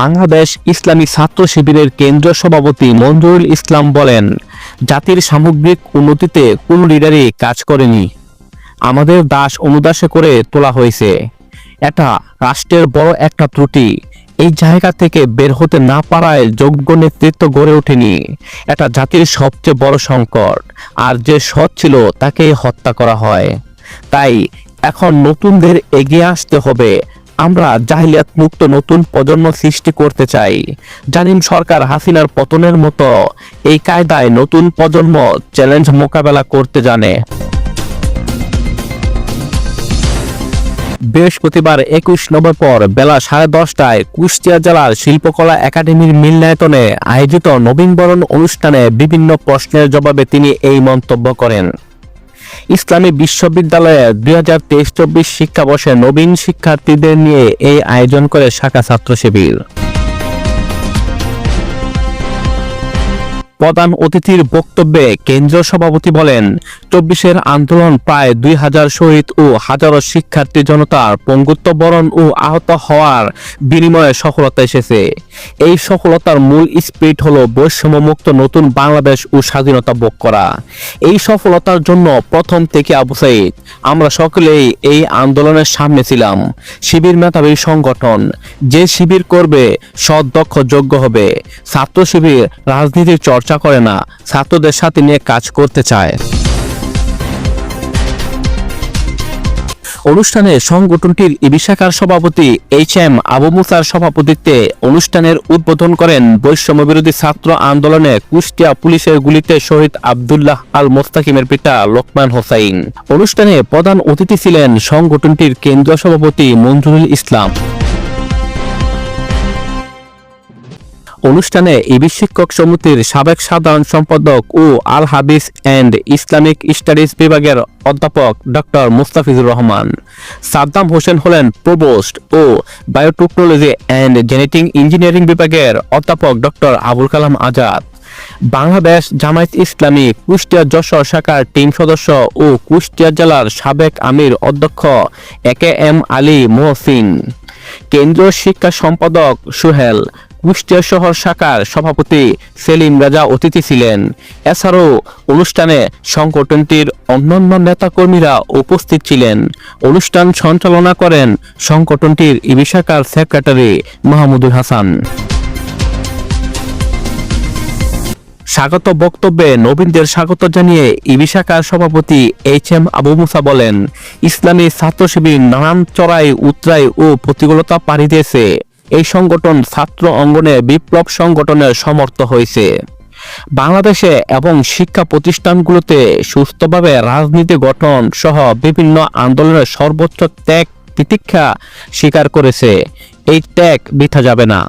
বাংলাদেশ ইসলামী ছাত্র শিবিরের কেন্দ্রীয় সভাপতি মঞ্জুরুল ইসলাম বলেন, জাতির সামগ্রিক উন্নতিতে কোন লিডারই কাজ করেনি। আমাদের দাস অনুদাসে করে তোলা হয়েছে। এটা রাষ্ট্রের বড় একটা ত্রুটি। এই জায়গা থেকে বের হতে না পারায় যোগ্য নেতৃত্ব গড়ে ওঠেনি। এটা জাতির সবচেয়ে বড় সংকট। আর যে সৎ ছিল তাকে হত্যা করা হয়। তাই এখন নতুনদের এগিয়ে আসতে হবে। আমরা জাহিলিয়াত মুক্ত নতুন প্রজন্ম সৃষ্টি করতে চাই। জালিম সরকার হাসিনার পতনের মতো এই কায়দায় নতুন প্রজন্ম চ্যালেঞ্জ মোকাবেলা করতে জানে। বৃহস্পতিবার একুশ নভেম্বর বেলা সাড়ে দশটায় কুষ্টিয়া জেলার শিল্পকলা একাডেমির মিলনায়তনে আয়োজিত নবীনবরণ অনুষ্ঠানে বিভিন্ন প্রশ্নের জবাবে তিনি এই মন্তব্য করেন। ইসলামী বিশ্ববিদ্যালয়ে দুই হাজার তেইশ চব্বিশ শিক্ষাবর্ষে নবীন শিক্ষার্থীদের নিয়ে এই আয়োজন করে শাখা ছাত্র শিবির প্রধান অতিথির বক্তব্যে কেন্দ্রীয় সভাপতি বলেন, চব্বিশের আন্দোলন প্রায় দুই হাজার শহীদ ও হাজারো শিক্ষার্থী জনতার পঙ্গুত্ব বরণ ও আহত হওয়ার বিনিময়ে সফলতা এসেছে। এই সফলতার মূল স্পিরিট হলো বৈষম্যমুক্ত নতুন বাংলাদেশ ও স্বাধীনতা ভোগ করা। এই সফলতার জন্য প্রথম থেকে আবু আমরা সকলেই এই আন্দোলনের সামনে ছিলাম। শিবির মেধাবী সংগঠন, যে শিবির করবে সৎ দক্ষ যোগ্য হবে। ছাত্র শিবির, রাজনীতির চর্চা করে না, ছাত্রদের সাথে নিয়ে কাজ করতে চায়। অনুষ্ঠানে সংগঠনটির ইবি শাখার সভাপতি এইচ এম আবু মুসার সভাপতিত্বে অনুষ্ঠানের উদ্বোধন করেন বৈষম্য বিরোধী ছাত্র আন্দোলনে কুষ্টিয়া পুলিশের গুলিতে শহীদ আবদুল্লাহ আল মোস্তাকিমের পিতা লোকমান হোসাইন। অনুষ্ঠানে প্রধান অতিথি ছিলেন সংগঠনটির কেন্দ্রীয় সভাপতি মঞ্জুরুল ইসলাম। অনুষ্ঠানে ইবি শিক্ষক সমিতির সাবেক সাধারণ সম্পাদক ও আল হাদিস অ্যান্ড ইসলামিক স্টাডিজ বিভাগের অধ্যাপক ডক্টর মুস্তাফিজুর রহমান। সাদ্দাম হোসেন হলেন প্রবোস্ট ও বায়োটেকনোলজি অ্যান্ড জেনেটিক ইঞ্জিনিয়ারিং বিভাগের অধ্যাপক ডক্টর আবুল কালাম আজাদ। বাংলাদেশ জামায়াত ইসলামী কুষ্টিয়া যশোর শাখার টিম সদস্য ও কুষ্টিয়া জেলার সাবেক আমির অধ্যক্ষ A K M Ali Mohsin. কেন্দ্রীয় শিক্ষা সম্পাদক সুহেল কুষ্টিয়া শহর শাখার সভাপতি সেলিম রাজা অতিথি ছিলেন। এছাড়াও অনুষ্ঠানে সংগঠনটির অন্যান্য নেতাকর্মীরা উপস্থিত ছিলেন। অনুষ্ঠান সঞ্চালনা করেন সংগঠনটির ইবি শাখার সেক্রেটারি মাহমুদুল হাসান। স্বাগত বক্তব্যে নবীনদের স্বাগত জানিয়ে ইবি শাখার সভাপতি এইচ এম আবু মুসা বলেন, ইসলামী ছাত্র শিবির নানান চড়াই, উতরাই ও প্রতিকূলতা পাড়ি দিয়েছে। এই সংগঠন ছাত্র অঙ্গনে বিপ্লব সংগঠনের সমর্থ হয়েছে। বাংলাদেশে এবং শিক্ষা প্রতিষ্ঠানগুলোতে সুস্থভাবে রাজনীতি গঠন সহ বিভিন্ন আন্দোলনের সর্বোচ্চ ত্যাগ তিতিক্ষা স্বীকার করেছে। এই ত্যাগ বৃথা যাবে না।